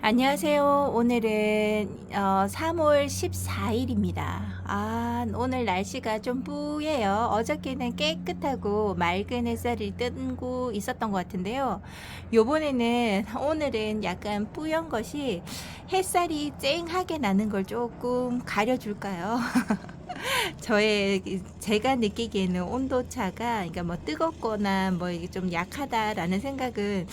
안녕하세요. 오늘은 어, 3월 14일입니다. 아, 오늘 날씨가 좀 뿌예요. 어저께는 깨끗하고 맑은 햇살이 뜨고 있었던 것 같은데요. 요번에는 오늘은 약간 뿌연 것이 햇살이 쨍하게 나는 걸 조금 가려줄까요? 저의 제가 느끼기에는 온도 차가 그러니까 뭐 뜨겁거나 뭐 이게 좀 약하다라는 생각은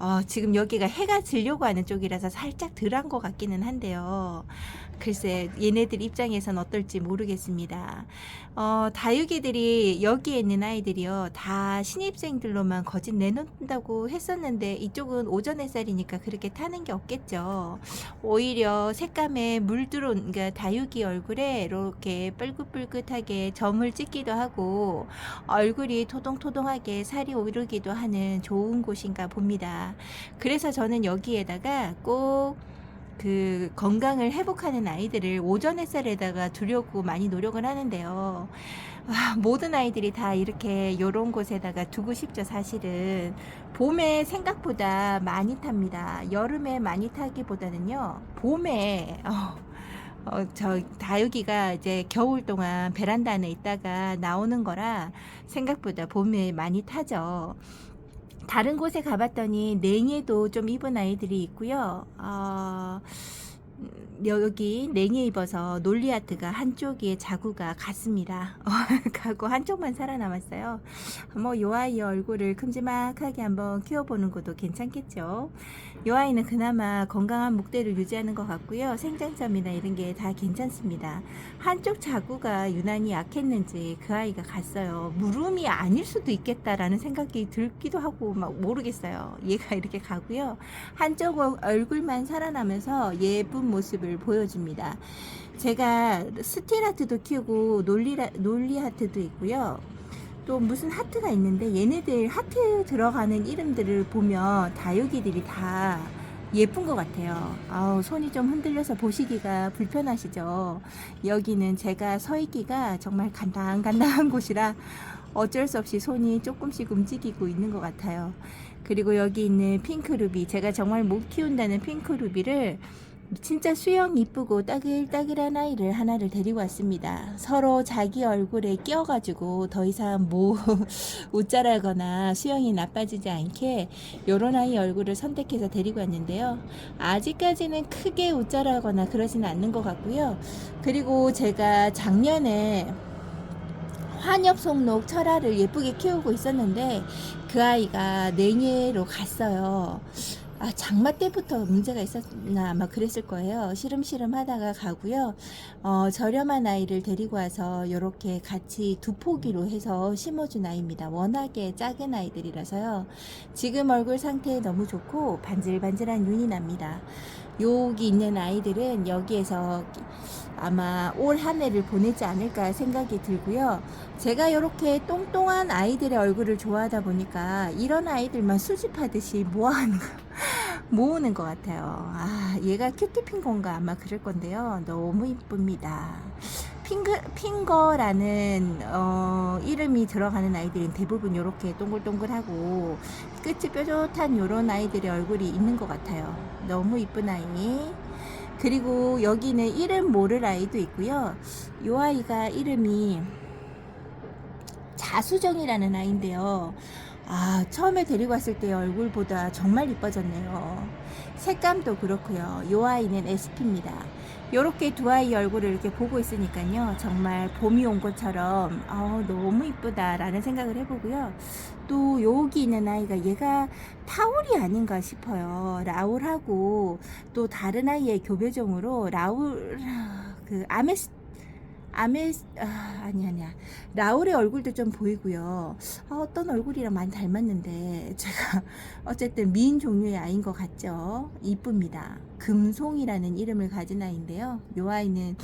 어, 지금 여기가 해가 지려고 하는 쪽이라서 살짝 덜한 것 같기는 한데요. 글쎄, 얘네들 입장에선 어떨지 모르겠습니다. 어, 다육이들이 여기에 있는 아이들이요. 다 신입생들로만 거짓 내놓는다고 했었는데 이쪽은 오전 햇살이니까 그렇게 타는 게 없겠죠. 오히려 색감에 물 들어온, 그러니까 다육이 얼굴에 이렇게 뿔긋뿔긋하게 점을 찍기도 하고 얼굴이 토동토동하게 살이 오르기도 하는 좋은 곳인가 봅니다. 그래서 저는 여기에다가 꼭 그 건강을 회복하는 아이들을 오전 햇살에다가 두려고 많이 노력을 하는데요. 아, 모든 아이들이 다 이렇게 요런 곳에다가 두고 싶죠, 사실은. 봄에 생각보다 많이 탑니다. 여름에 많이 타기보다는요, 봄에, 어, 어, 저 다육이가 이제 겨울 동안 베란다 안에 있다가 나오는 거라 생각보다 봄에 많이 타죠. 다른 곳에 가봤더니 냉이도 좀 입은 아이들이 있고요. 어, 음, 여기 냉이 입어서 논리아트가 한쪽에 자구가 갔습니다. 어, 가고 한쪽만 살아남았어요. 뭐 요 아이 얼굴을 큼지막하게 한번 키워보는 것도 괜찮겠죠. 요 아이는 그나마 건강한 목대를 유지하는 것 같고요. 생장점이나 이런 게 다 괜찮습니다. 한쪽 자구가 유난히 약했는지 그 아이가 갔어요. 물음이 아닐 수도 있겠다라는 생각이 들기도 하고 막 모르겠어요. 얘가 이렇게 가고요. 한쪽 얼- 얼굴만 살아나면서 예쁜 모습을 보여줍니다. 제가 스틸 하트도 키우고 논리라, 논리 하트도 있고요. 또 무슨 하트가 있는데 얘네들 하트 들어가는 이름들을 보면 다육이들이 다 예쁜 것 같아요. 아우, 손이 좀 흔들려서 보시기가 불편하시죠? 여기는 제가 서 있기가 정말 간당간당한 곳이라 어쩔 수 없이 손이 조금씩 움직이고 있는 것 같아요. 그리고 여기 있는 핑크루비, 제가 정말 못 키운다는 핑크루비를 진짜 수영 이쁘고 따글따글한 아이를 하나를 데리고 왔습니다. 서로 자기 얼굴에 끼어가지고 더 이상 뭐 웃자라거나 수영이 나빠지지 않게 요런 아이 얼굴을 선택해서 데리고 왔는데요. 아직까지는 크게 웃자라거나 그러지는 않는 것 같고요. 그리고 제가 작년에 환엽 속록 철화를 예쁘게 키우고 있었는데 그 아이가 냉해로 갔어요. 아, 장마 때부터 문제가 있었나 아마 그랬을 거예요. 시름시름 하다가 가고요. 어, 저렴한 아이를 데리고 와서 이렇게 같이 두 포기로 해서 심어준 아이입니다. 워낙에 작은 아이들이라서요. 지금 얼굴 상태 너무 좋고 반질반질한 윤이 납니다. 여기 있는 아이들은 여기에서 아마 올 한 해를 보내지 않을까 생각이 들고요. 제가 이렇게 똥똥한 아이들의 얼굴을 좋아하다 보니까 이런 아이들만 수집하듯이 모아하는 거, 모으는 것 같아요. 아, 얘가 큐티핀 건가 아마 그럴 건데요. 너무 이쁩니다. 핑크, 핑거라는 어, 이름이 들어가는 아이들은 대부분 이렇게 동글동글하고 끝이 뾰족한 이런 아이들의 얼굴이 있는 것 같아요. 너무 이쁜 아이. 그리고 여기는 이름 모를 아이도 있고요. 이 아이가 이름이 자수정이라는 아이인데요. 아, 처음에 데리고 왔을 때 얼굴보다 정말 이뻐졌네요. 색감도 그렇고요. 이 아이는 SP입니다. 요렇게 두 아이 얼굴을 이렇게 보고 있으니까요. 정말 봄이 온 것처럼 아, 너무 이쁘다라는 생각을 해보고요. 또 여기 있는 아이가 얘가 타올이 아닌가 싶어요. 라울하고 또 다른 아이의 교배종으로 라울 그 아메스 아메스 아, 아니 아니야 라울의 얼굴도 좀 보이고요. 아, 어떤 얼굴이랑 많이 닮았는데 제가 어쨌든 미인 종류의 아이인 것 같죠. 이쁩니다. 금송이라는 이름을 가진 아이인데요. 이 아이는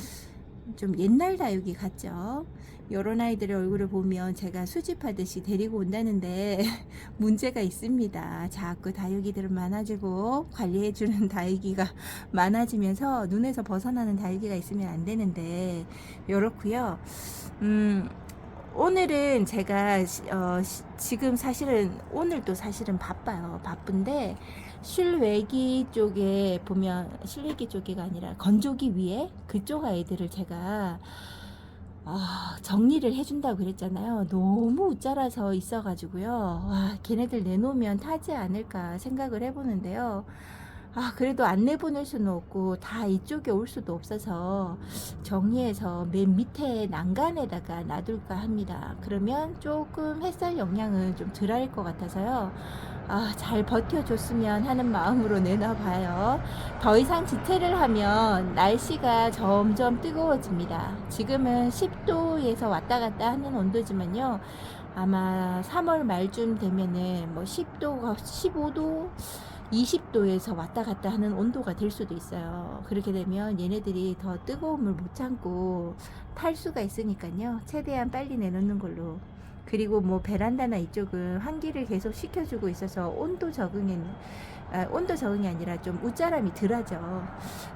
좀 옛날 다육이 같죠. 이런 아이들의 얼굴을 보면 제가 수집하듯이 데리고 온다는데 문제가 있습니다. 자꾸 다육이들은 많아지고 관리해주는 다육이가 많아지면서 눈에서 벗어나는 다육이가 있으면 안 되는데 이렇고요. 음, 오늘은 제가 시- 어, 시- 지금 사실은 오늘도 사실은 바빠요. 바쁜데 실외기 쪽에 보면 실외기 쪽이가 아니라 건조기 위에 그쪽 아이들을 제가 아, 정리를 해준다고 그랬잖아요. 너무 웃자라서 있어가지고요. 와, 걔네들 내놓으면 타지 않을까 생각을 해보는데요. 아, 그래도 안 내보낼 수는 없고, 다 이쪽에 올 수도 없어서, 정리해서 맨 밑에 난간에다가 놔둘까 합니다. 그러면 조금 햇살 영향은 좀 덜할 것 같아서요. 아, 잘 버텨줬으면 하는 마음으로 내놔봐요. 더 이상 지체를 하면 날씨가 점점 뜨거워집니다. 지금은 10도에서 왔다 갔다 하는 온도지만요. 아마 3월 말쯤 되면은 뭐 10도가 15도, 20도에서 왔다 갔다 하는 온도가 될 수도 있어요. 그렇게 되면 얘네들이 더 뜨거움을 못 참고 탈 수가 있으니까요. 최대한 빨리 내놓는 걸로. 그리고 뭐 베란다나 이쪽은 환기를 계속 시켜주고 있어서 온도 적응에 아, 온도 적응이 아니라 좀 웃자람이 덜하죠.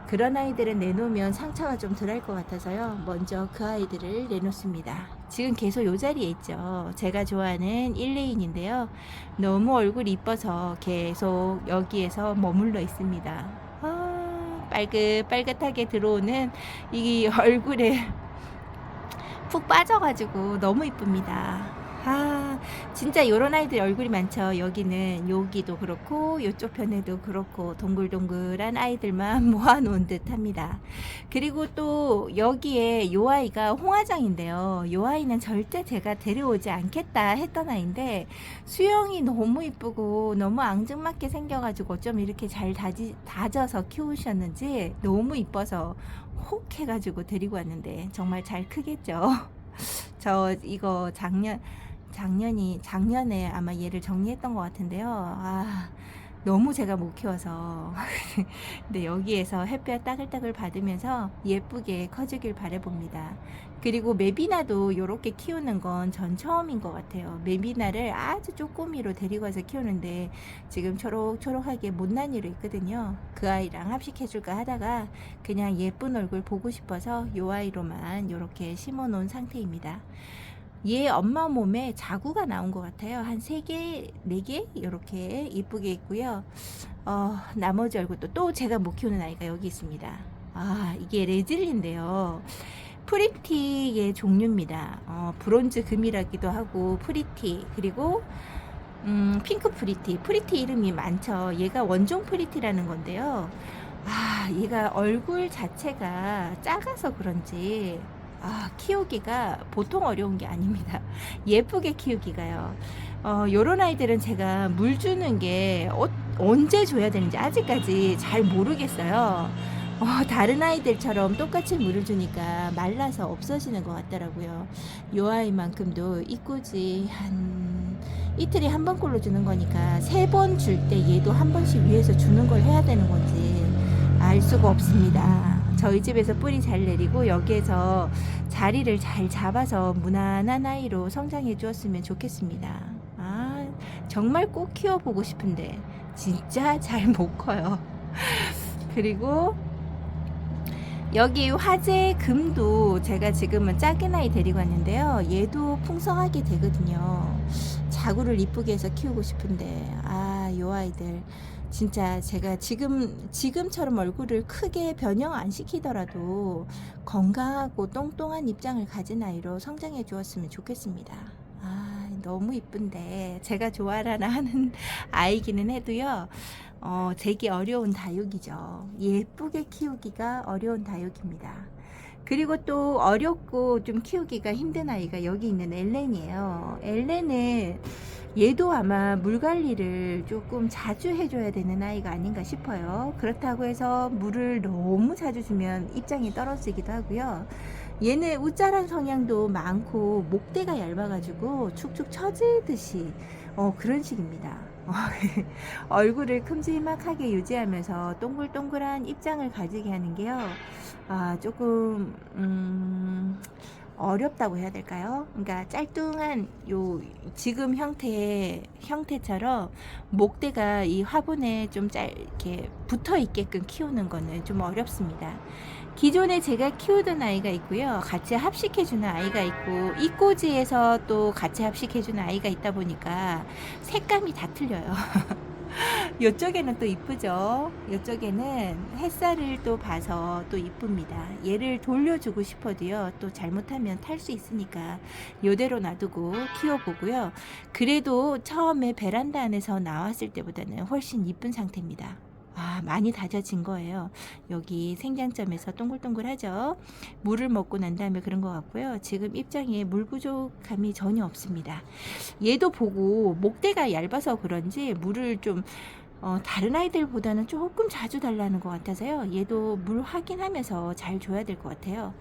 그런 아이들은 내놓으면 상처가 좀 덜할 것 같아서요. 먼저 그 아이들을 내놓습니다. 지금 계속 요 자리에 있죠. 제가 좋아하는 1레인인데요. 너무 얼굴이 이뻐서 계속 여기에서 머물러 있습니다. 아, 빨긋빨긋하게 들어오는 이 얼굴에 푹 빠져가지고 너무 이쁩니다. 아, 진짜 요런 아이들 얼굴이 많죠. 여기는 여기도 그렇고 요쪽 편에도 그렇고 동글동글한 아이들만 모아놓은 듯 합니다. 그리고 또 여기에 요 아이가 홍화장인데요. 요 아이는 절대 제가 데려오지 않겠다 했던 아이인데 수영이 너무 이쁘고 너무 앙증맞게 생겨가지고 좀 이렇게 잘 다지, 다져서 키우셨는지 너무 이뻐서 혹 해가지고 데리고 왔는데 정말 잘 크겠죠. 저 이거 작년 작년이 작년에 아마 얘를 정리했던 것 같은데요. 아 너무 제가 못 키워서 근데 여기에서 햇볕 따글따글 받으면서 예쁘게 커지길 바래봅니다. 그리고 메비나도 이렇게 키우는 건 전 처음인 것 같아요. 메비나를 아주 쪼꼬미로 데리고 와서 키우는데 지금 초록초록하게 못난이로 있거든요. 그 아이랑 합식해줄까 하다가 그냥 예쁜 얼굴 보고 싶어서 요 아이로만 이렇게 심어 놓은 상태입니다. 얘 엄마 몸에 자구가 나온 것 같아요. 한 세개네 개 이렇게 이쁘게 있고요. 어, 나머지 얼굴도 또 제가 못 키우는 아이가 여기 있습니다. 아, 이게 레즐리인데요. 프리티의 종류입니다. 어, 브론즈 금이라기도 하고 프리티 그리고 음, 핑크 프리티. 프리티 이름이 많죠. 얘가 원종 프리티라는 건데요. 아, 얘가 얼굴 자체가 작아서 그런지 아, 키우기가 보통 어려운 게 아닙니다. 예쁘게 키우기가요. 어, 요런 아이들은 제가 물 주는 게 어, 언제 줘야 되는지 아직까지 잘 모르겠어요. 어, 다른 아이들처럼 똑같이 물을 주니까 말라서 없어지는 것 같더라고요. 요 아이만큼도 이꾸지 한 이틀에 한 번꼴로 주는 거니까 세 번 줄 때 얘도 한 번씩 위에서 주는 걸 해야 되는 건지 알 수가 없습니다. 저희 집에서 뿌리 잘 내리고 여기에서 자리를 잘 잡아서 무난한 아이로 성장해 주었으면 좋겠습니다. 아, 정말 꼭 키워보고 싶은데 진짜 잘 못 커요. 그리고 여기 화재 금도 제가 지금은 작은 아이 데리고 왔는데요. 얘도 풍성하게 되거든요. 자구를 이쁘게 해서 키우고 싶은데 아, 요 아이들 진짜 제가 지금 지금처럼 얼굴을 크게 변형 안 시키더라도 건강하고 똥똥한 입장을 가진 아이로 성장해 주었으면 좋겠습니다. 아, 너무 이쁜데 제가 좋아라나 하는 아이기는 해도요. 어, 되게 어려운 다육이죠. 예쁘게 키우기가 어려운 다육입니다. 그리고 또 어렵고 좀 키우기가 힘든 아이가 여기 있는 엘렌이에요. 엘렌은 얘도 아마 물 관리를 조금 자주 해줘야 되는 아이가 아닌가 싶어요. 그렇다고 해서 물을 너무 자주 주면 입장이 떨어지기도 하고요. 얘는 우짜란 성향도 많고 목대가 얇아가지고 축축 처지듯이 어, 그런 식입니다. 얼굴을 큼지막하게 유지하면서 동글동글한 입장을 가지게 하는 게요. 아, 조금 음, 어렵다고 해야 될까요? 그러니까 짤뚱한 요 지금 형태 형태처럼 목대가 이 화분에 좀짧 이렇게 붙어 있게끔 키우는 거는 좀 어렵습니다. 기존에 제가 키우던 아이가 있고요. 같이 합식해주는 아이가 있고, 이 꼬지에서 또 같이 합식해주는 아이가 있다 보니까 색감이 다 틀려요. 이쪽에는 또 이쁘죠. 이쪽에는 햇살을 또 봐서 또 이쁩니다. 얘를 돌려주고 싶어도요. 또 잘못하면 탈 수 있으니까 요대로 놔두고 키워보고요. 그래도 처음에 베란다 안에서 나왔을 때보다는 훨씬 이쁜 상태입니다. 아, 많이 다져진 거예요. 여기 생장점에서 동글동글하죠. 물을 먹고 난 다음에 그런 것 같고요. 지금 입장에 물 부족함이 전혀 없습니다. 얘도 보고 목대가 얇아서 그런지 물을 좀 어, 다른 아이들보다는 조금 자주 달라는 것 같아서요. 얘도 물 확인하면서 잘 줘야 될 것 같아요.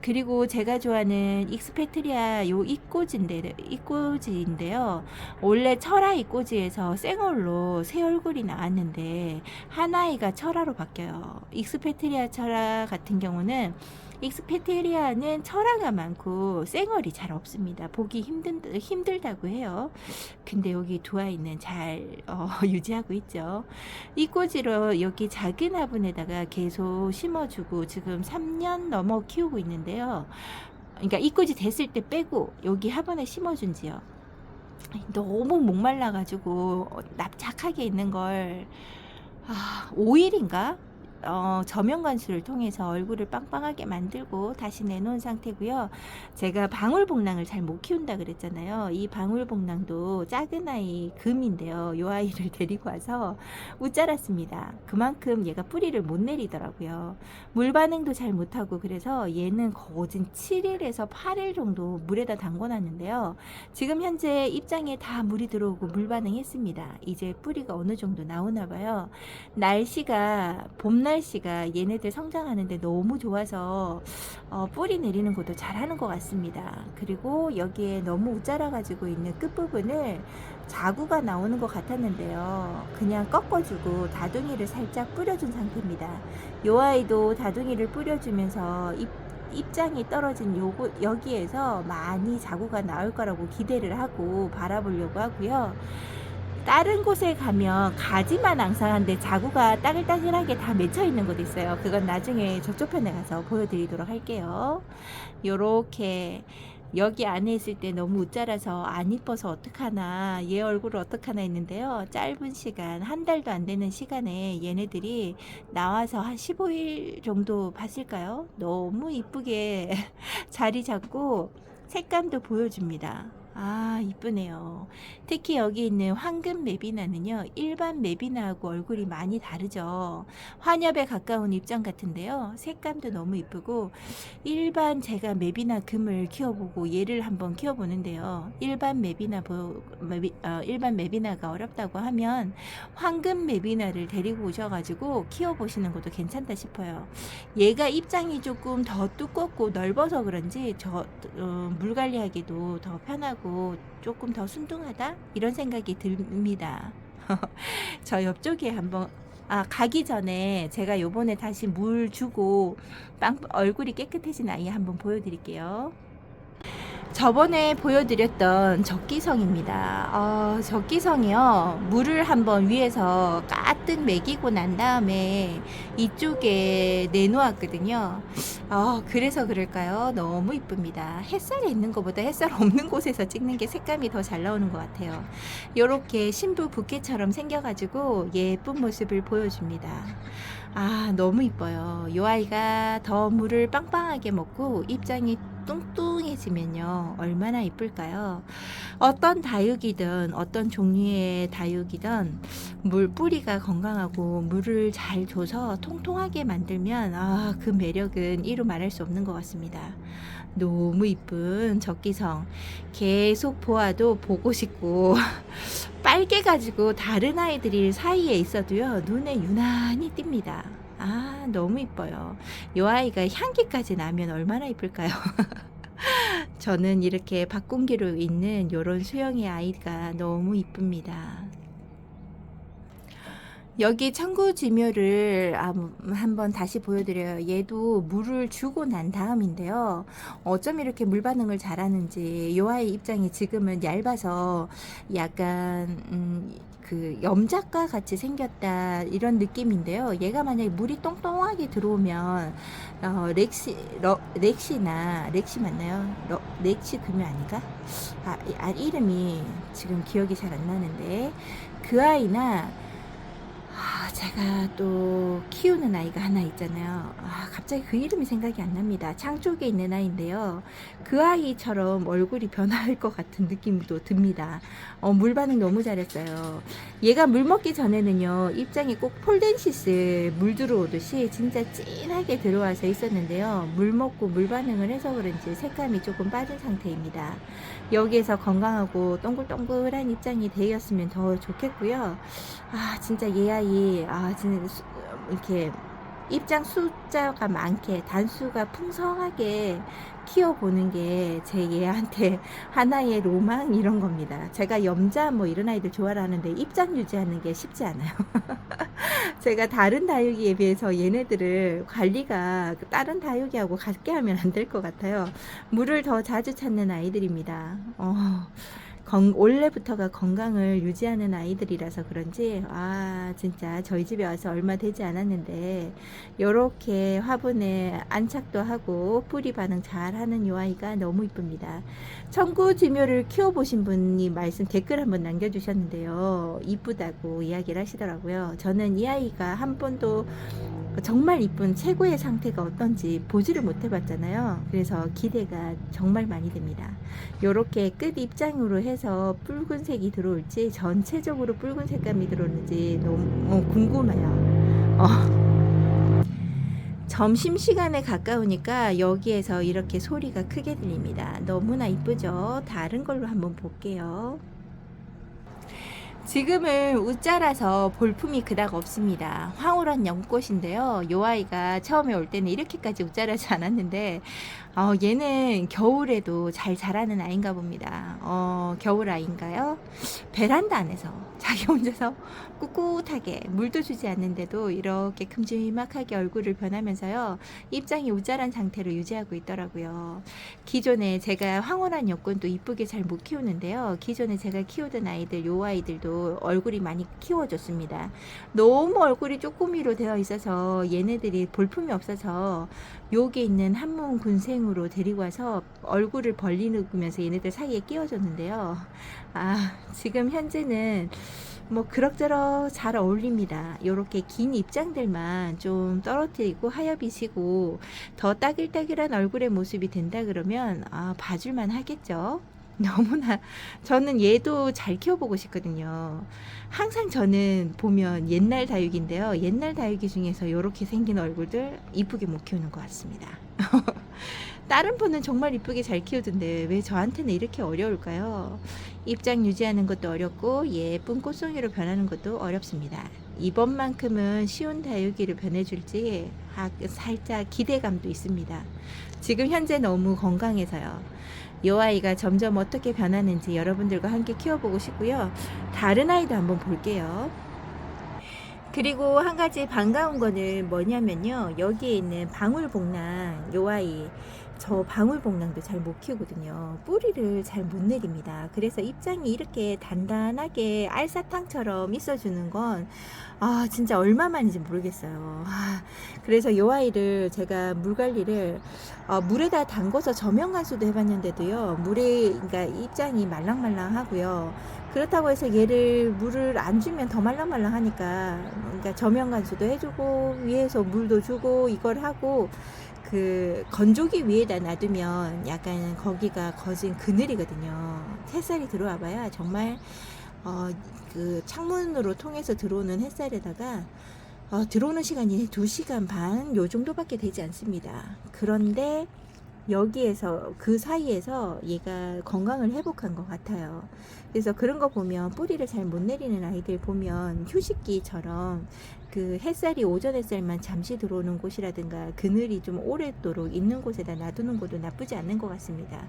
그리고 제가 좋아하는 익스페트리아 요 이꼬지인데, 이꼬지인데요. 원래 철아 이꼬지에서 생얼로 새 얼굴이 나왔는데, 하나이가 철아로 바뀌어요. 익스페트리아 철아 같은 경우는 익스페테리아는 철화가 많고 쌩얼이 잘 없습니다. 보기 힘든 힘들다고 해요. 근데 여기 두 아이는 잘 어, 유지하고 있죠. 이 꼬지로 여기 작은 화분에다가 계속 심어주고 지금 3년 넘어 키우고 있는데요. 그러니까 이 꼬지 됐을 때 빼고 여기 화분에 심어준지요. 너무 목말라가지고 납작하게 있는 걸 아, 5일인가? 어, 저면 관수를 통해서 얼굴을 빵빵하게 만들고 다시 내놓은 상태고요. 제가 방울복랑을 잘 못 키운다 그랬잖아요. 이 방울복랑도 작은 아이 금인데요. 이 아이를 데리고 와서 웃자랐습니다. 그만큼 얘가 뿌리를 못 내리더라고요. 물 반응도 잘 못하고 그래서 얘는 거진 7일에서 8일 정도 물에다 담궈놨는데요. 지금 현재 입장에 다 물이 들어오고 물 반응했습니다. 이제 뿌리가 어느 정도 나오나 봐요. 날씨가 봄날 씨가 얘네들 성장하는데 너무 좋아서 어, 뿌리 내리는 것도 잘하는 것 같습니다. 그리고 여기에 너무 우짜라 가지고 있는 끝 부분을 자구가 나오는 것 같았는데요. 그냥 꺾어주고 다둥이를 살짝 뿌려준 상태입니다. 요 아이도 다둥이를 뿌려주면서 입 입장이 떨어진 요거 여기에서 많이 자구가 나올 거라고 기대를 하고 바라보려고 하고요. 다른 곳에 가면 가지만 앙상한데 자구가 따글따글하게 다 맺혀 있는 곳 있어요. 그건 나중에 저쪽 편에 가서 보여드리도록 할게요. 요렇게 여기 안에 있을 때 너무 웃자라서 안 이뻐서 어떡하나 얘 얼굴을 어떡하나 했는데요 짧은 시간 한 달도 안 되는 시간에 얘네들이 나와서 한 15일 정도 봤을까요 너무 이쁘게 자리 잡고 색감도 보여줍니다 아, 이쁘네요. 특히 여기 있는 황금 메비나는요, 일반 메비나하고 얼굴이 많이 다르죠. 환엽에 가까운 입장 같은데요. 색감도 너무 이쁘고, 일반 제가 메비나 금을 키워보고 얘를 한번 키워보는데요. 일반 메비나, 보, 메비, 어, 일반 메비나가 어렵다고 하면 황금 메비나를 데리고 오셔가지고 키워보시는 것도 괜찮다 싶어요. 얘가 입장이 조금 더 두껍고 넓어서 그런지 저, 어, 물 관리하기도 더 편하고 조금 더 순둥하다 이런 생각이 듭니다. 저 옆쪽에 한번 아 가기 전에 제가 요번에 다시 물 주고 빵 얼굴이 깨끗해진 아이 한번 보여드릴게요. 저번에 보여드렸던 적기성입니다. 어, 적기성이요. 물을 한번 위에서 가득 먹이고 난 다음에 이쪽에 내놓았거든요. 어, 그래서 그럴까요? 너무 이쁩니다. 햇살에 있는 것보다 햇살 없는 곳에서 찍는 게 색감이 더 잘 나오는 것 같아요. 이렇게 신부 부케처럼 생겨가지고 예쁜 모습을 보여줍니다. 아, 너무 이뻐요. 이 아이가 더 물을 빵빵하게 먹고 입장이 뚱뚱 해지면요. 얼마나 이쁠까요? 어떤 다육이든 어떤 종류의 다육이든 물 뿌리가 건강하고 물을 잘 줘서 통통하게 만들면 아, 그 매력은 이루 말할 수 없는 것 같습니다. 너무 이쁜 적기성. 계속 보아도 보고 싶고 빨개 가지고 다른 아이들이 사이에 있어도요 눈에 유난히 띕니다. 아 너무 이뻐요. 이 아이가 향기까지 나면 얼마나 이쁠까요? 저는 이렇게 박공기로 있는 요런 수영의 아이가 너무 이쁩니다. 여기 청구지묘를 아, 한번 다시 보여드려요. 얘도 물을 주고 난 다음인데요. 어쩜 이렇게 물 반응을 잘하는지 요 아이 입장이 지금은 얇아서 약간 음, 그 염작과 같이 생겼다 이런 느낌인데요. 얘가 만약에 물이 똥똥하게 들어오면 어, 렉시 러, 렉시나 렉시 맞나요? 러, 렉시 금이 아닌가? 아, 아 이름이 지금 기억이 잘 안 나는데 그 아이나 아, 제가 또 키우는 아이가 하나 있잖아요. 아, 갑자기 그 이름이 생각이 안 납니다. 창 쪽에 있는 아이인데요. 그 아이처럼 얼굴이 변할 것 같은 느낌도 듭니다. 어, 물 반응 너무 잘했어요. 얘가 물 먹기 전에는요, 입장이 꼭 폴덴시스 물 들어오듯이 진짜 진하게 들어와서 있었는데요. 물 먹고 물 반응을 해서 그런지 색감이 조금 빠진 상태입니다. 여기에서 건강하고 동글동글한 입장이 되었으면 더 좋겠고요. 아 진짜 얘 아이 아 진짜 수- 이렇게 입장 숫자가 많게 단수가 풍성하게 키워보는 게 제 얘한테 하나의 로망 이런 겁니다. 제가 염자 뭐 이런 아이들 좋아하는데 입장 유지하는 게 쉽지 않아요. 제가 다른 다육이에 비해서 얘네들을 관리가 다른 다육이하고 같게 하면 안 될 것 같아요. 물을 더 자주 찾는 아이들입니다. 어, 건, 원래부터가 건강을 유지하는 아이들이라서 그런지 아 진짜 저희 집에 와서 얼마 되지 않았는데 요렇게 화분에 안착도 하고 뿌리 반응 잘하는 요 아이가 너무 이쁩니다. 청구 지묘를 키워보신 분이 말씀 댓글 한번 남겨주셨는데요. 이쁘다고 이야기를 하시더라고요. 저는 이 아이가 한 번도 정말 이쁜 최고의 상태가 어떤지 보지를 못 해봤잖아요. 그래서 기대가 정말 많이 됩니다. 요렇게 끝 입장으로 해서 붉은색이 들어올지 전체적으로 붉은 색감이 들어오는지 너무 궁금해요. 어. 점심시간에 가까우니까 여기에서 이렇게 소리가 크게 들립니다. 너무나 이쁘죠? 다른 걸로 한번 볼게요. 지금은 웃자라서 볼품이 그닥 없습니다. 황홀한 연꽃인데요. 요 아이가 처음에 올 때는 이렇게까지 웃자라지 않았는데 어, 얘는 겨울에도 잘 자라는 아이인가 봅니다. 어, 겨울 아이인가요? 베란다 안에서 자기 혼자서 꿋꿋하게 물도 주지 않는데도 이렇게 큼지막하게 얼굴을 변하면서요. 입장이 우자란 상태로 유지하고 있더라고요. 기존에 제가 황홀한 여권도 이쁘게 잘 못 키우는데요. 기존에 제가 키우던 아이들, 요 아이들도 얼굴이 많이 키워졌습니다. 너무 얼굴이 쪼꼬미로 되어 있어서 얘네들이 볼품이 없어서 여기 있는 한문 군생으로 데리고 와서 얼굴을 벌리면서 얘네들 사이에 끼워줬는데요. 아, 지금 현재는 뭐 그럭저럭 잘 어울립니다. 요렇게 긴 입장들만 좀 떨어뜨리고 하엽이시고 더 따길따길한 얼굴의 모습이 된다 그러면 아, 봐줄만 하겠죠. 너무나 저는 얘도 잘 키워보고 싶거든요. 항상 저는 보면 옛날 다육인데요. 옛날 다육이 중에서 이렇게 생긴 얼굴들 이쁘게 못 키우는 것 같습니다. 다른 분은 정말 이쁘게 잘 키우던데 왜 저한테는 이렇게 어려울까요? 입장 유지하는 것도 어렵고 예쁜 꽃송이로 변하는 것도 어렵습니다. 이번만큼은 쉬운 다육이를 변해줄지 아, 살짝 기대감도 있습니다. 지금 현재 너무 건강해서요. 이 아이가 점점 어떻게 변하는지 여러분들과 함께 키워보고 싶고요. 다른 아이도 한번 볼게요. 그리고 한 가지 반가운 거는 뭐냐면요. 여기에 있는 방울복랑 요 아이 저 방울복랑도 잘 못 키우거든요. 뿌리를 잘 못 내립니다. 그래서 입장이 이렇게 단단하게 알사탕처럼 있어주는 건 아, 진짜 얼마만인지 모르겠어요. 아, 그래서 요 아이를 제가 물 관리를 어, 물에다 담궈서 저명 간수도 해봤는데도요. 물에 그러니까 입장이 말랑말랑 하고요. 그렇다고 해서 얘를 물을 안 주면 더 말랑말랑 하니까 그러니까 저명 간수도 해주고 위에서 물도 주고 이걸 하고 그 건조기 위에다 놔두면 약간 거기가 거진 그늘이거든요. 햇살이 들어와 봐야 정말 어, 그 창문으로 통해서 들어오는 햇살에다가 어, 들어오는 시간이 2시간 반 요 정도밖에 되지 않습니다. 그런데 여기에서 그 사이에서 얘가 건강을 회복한 것 같아요. 그래서 그런 거 보면 뿌리를 잘 못 내리는 아이들 보면 휴식기처럼 그 햇살이 오전 햇살만 잠시 들어오는 곳이라든가 그늘이 좀 오랫도록 있는 곳에다 놔두는 것도 나쁘지 않는 것 같습니다.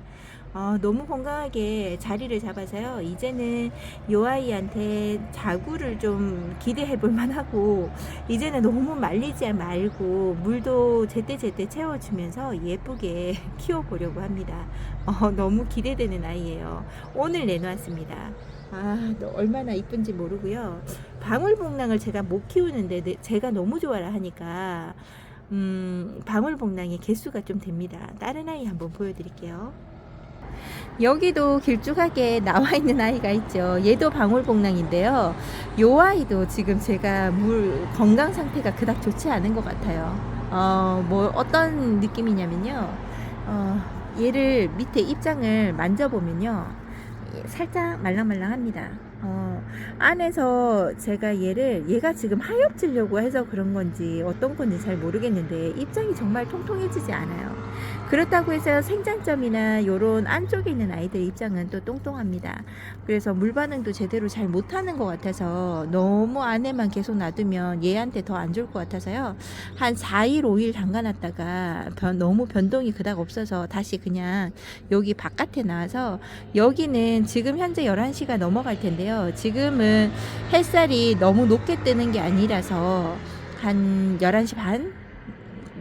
어, 너무 건강하게 자리를 잡아서요. 이제는 요 아이한테 자구를 좀 기대해 볼 만하고 이제는 너무 말리지 말고 물도 제때제때 채워주면서 예쁘게 키워보려고 합니다. 어, 너무 기대되는 아이예요. 오늘 내놓았습니다. 아, 너 얼마나 이쁜지 모르고요. 방울복랑을 제가 못 키우는데 네- 제가 너무 좋아라 하니까 음, 방울복랑의 개수가 좀 됩니다. 다른 아이 한번 보여드릴게요. 여기도 길쭉하게 나와 있는 아이가 있죠. 얘도 방울복랑인데요. 요 아이도 지금 제가 물 건강 상태가 그닥 좋지 않은 것 같아요. 어, 뭐 어떤 느낌이냐면요. 어, 얘를 밑에 입장을 만져보면요. 살짝 말랑말랑합니다. 어, 안에서 제가 얘를 얘가 지금 하엽지려고 해서 그런 건지 어떤 건지 잘 모르겠는데 입장이 정말 통통해지지 않아요. 그렇다고 해서 생장점이나 요런 안쪽에 있는 아이들 입장은 또 똥똥합니다. 그래서 물 반응도 제대로 잘 못하는 것 같아서 너무 안에만 계속 놔두면 얘한테 더 안 좋을 것 같아서요. 한 4일, 5일 담가놨다가 변- 너무 변동이 그닥 없어서 다시 그냥 여기 바깥에 나와서 여기는 지금 현재 11시가 넘어갈 텐데요. 지금은 햇살이 너무 높게 뜨는 게 아니라서 한 11시 반?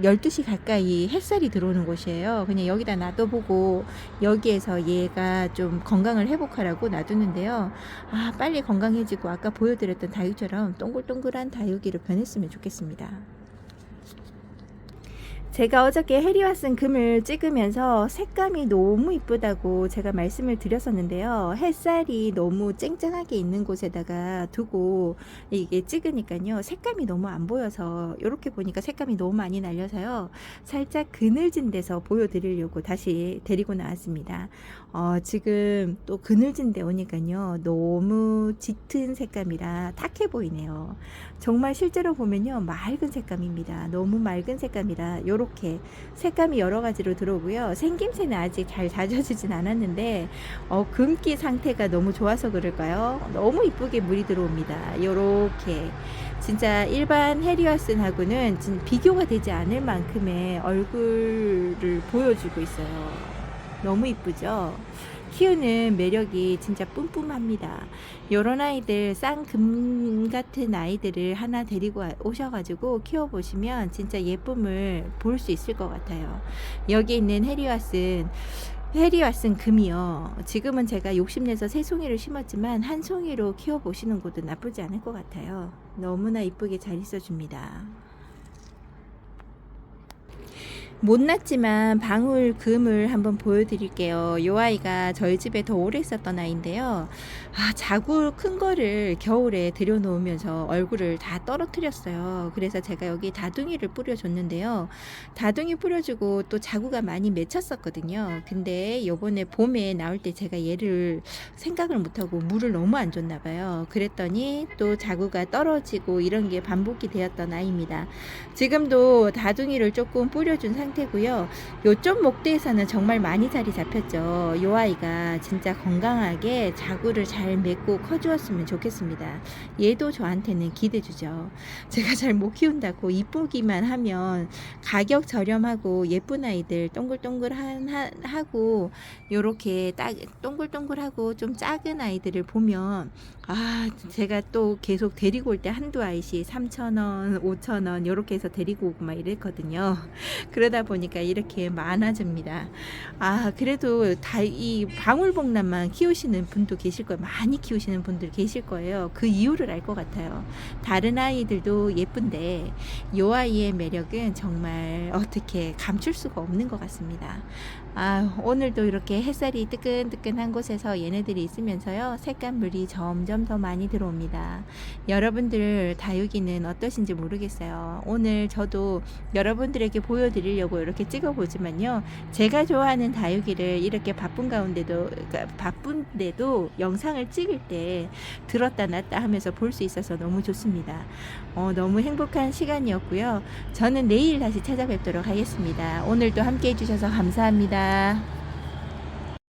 12시 가까이 햇살이 들어오는 곳이에요. 그냥 여기다 놔둬보고 여기에서 얘가 좀 건강을 회복하라고 놔두는데요. 아, 빨리 건강해지고 아까 보여드렸던 다육처럼 동글동글한 다육이로 변했으면 좋겠습니다. 제가 어저께 해리와 쓴 금을 찍으면서 색감이 너무 이쁘다고 제가 말씀을 드렸었는데요. 햇살이 너무 쨍쨍하게 있는 곳에다가 두고 이게 찍으니까요. 색감이 너무 안 보여서 이렇게 보니까 색감이 너무 많이 날려서요. 살짝 그늘진 데서 보여드리려고 다시 데리고 나왔습니다. 어, 지금 또 그늘진 데 오니까요. 너무 짙은 색감이라 탁해 보이네요. 정말 실제로 보면요. 맑은 색감입니다. 너무 맑은 색감이라 요렇게 색감이 여러 가지로 들어오고요. 생김새는 아직 잘 다져지진 않았는데 어, 금기 상태가 너무 좋아서 그럴까요? 너무 이쁘게 물이 들어옵니다. 요렇게 진짜 일반 해리와슨하고는 진- 비교가 되지 않을 만큼의 얼굴을 보여주고 있어요. 너무 이쁘죠? 키우는 매력이 진짜 뿜뿜합니다. 요런 아이들 쌍금 같은 아이들을 하나 데리고 와- 오셔가지고 키워보시면 진짜 예쁨을 볼 수 있을 것 같아요. 여기 있는 해리와슨 해리와슨 금이요. 지금은 제가 욕심내서 세 송이를 심었지만 한 송이로 키워보시는 것도 나쁘지 않을 것 같아요. 너무나 이쁘게 잘 있어줍니다. 못났지만 방울 금을 한번 보여드릴게요. 이 아이가 저희 집에 더 오래 있었던 아이인데요. 아, 자구 큰 거를 겨울에 들여놓으면서 얼굴을 다 떨어뜨렸어요. 그래서 제가 여기 다둥이를 뿌려줬는데요. 다둥이 뿌려주고 또 자구가 많이 맺혔었거든요. 근데 요번에 봄에 나올 때 제가 얘를 생각을 못하고 물을 너무 안 줬나 봐요. 그랬더니 또 자구가 떨어지고 이런 게 반복이 되었던 아이입니다. 지금도 다둥이를 조금 뿌려준 상태 고요. 요쪽 목대에서는 정말 많이 자리 잡혔죠. 요 아이가 진짜 건강하게 자구를 잘 맺고 커주었으면 좋겠습니다. 얘도 저한테는 기대주죠. 제가 잘 못 키운다고 이쁘기만 하면 가격 저렴하고 예쁜 아이들 동글동글한 하- 하고 요렇게 딱 동글동글하고 좀 작은 아이들을 보면 아 제가 또 계속 데리고 올 때 한두 아이씩 3,000원, 5,000원 요렇게 해서 데리고 오고 막 이랬거든요. 그러다 보니까 이렇게 많아집니다. 아 그래도 다 이 방울복란만 키우시는 분도 계실 거예요. 많이 키우시는 분들 계실 거예요. 그 이유를 알 것 같아요. 다른 아이들도 예쁜데 요 아이의 매력은 정말 어떻게 감출 수가 없는 것 같습니다. 아, 오늘도 이렇게 햇살이 뜨끈뜨끈한 곳에서 얘네들이 있으면서요, 색감물이 점점 더 많이 들어옵니다. 여러분들 다육이는 어떠신지 모르겠어요. 오늘 저도 여러분들에게 보여드리려고 이렇게 찍어보지만요, 제가 좋아하는 다육이를 이렇게 바쁜 가운데도, 그러니까 바쁜데도 영상을 찍을 때 들었다 놨다 하면서 볼 수 있어서 너무 좋습니다. 어, 너무 행복한 시간이었고요. 저는 내일 다시 찾아뵙도록 하겠습니다. 오늘도 함께 해주셔서 감사합니다. Yeah.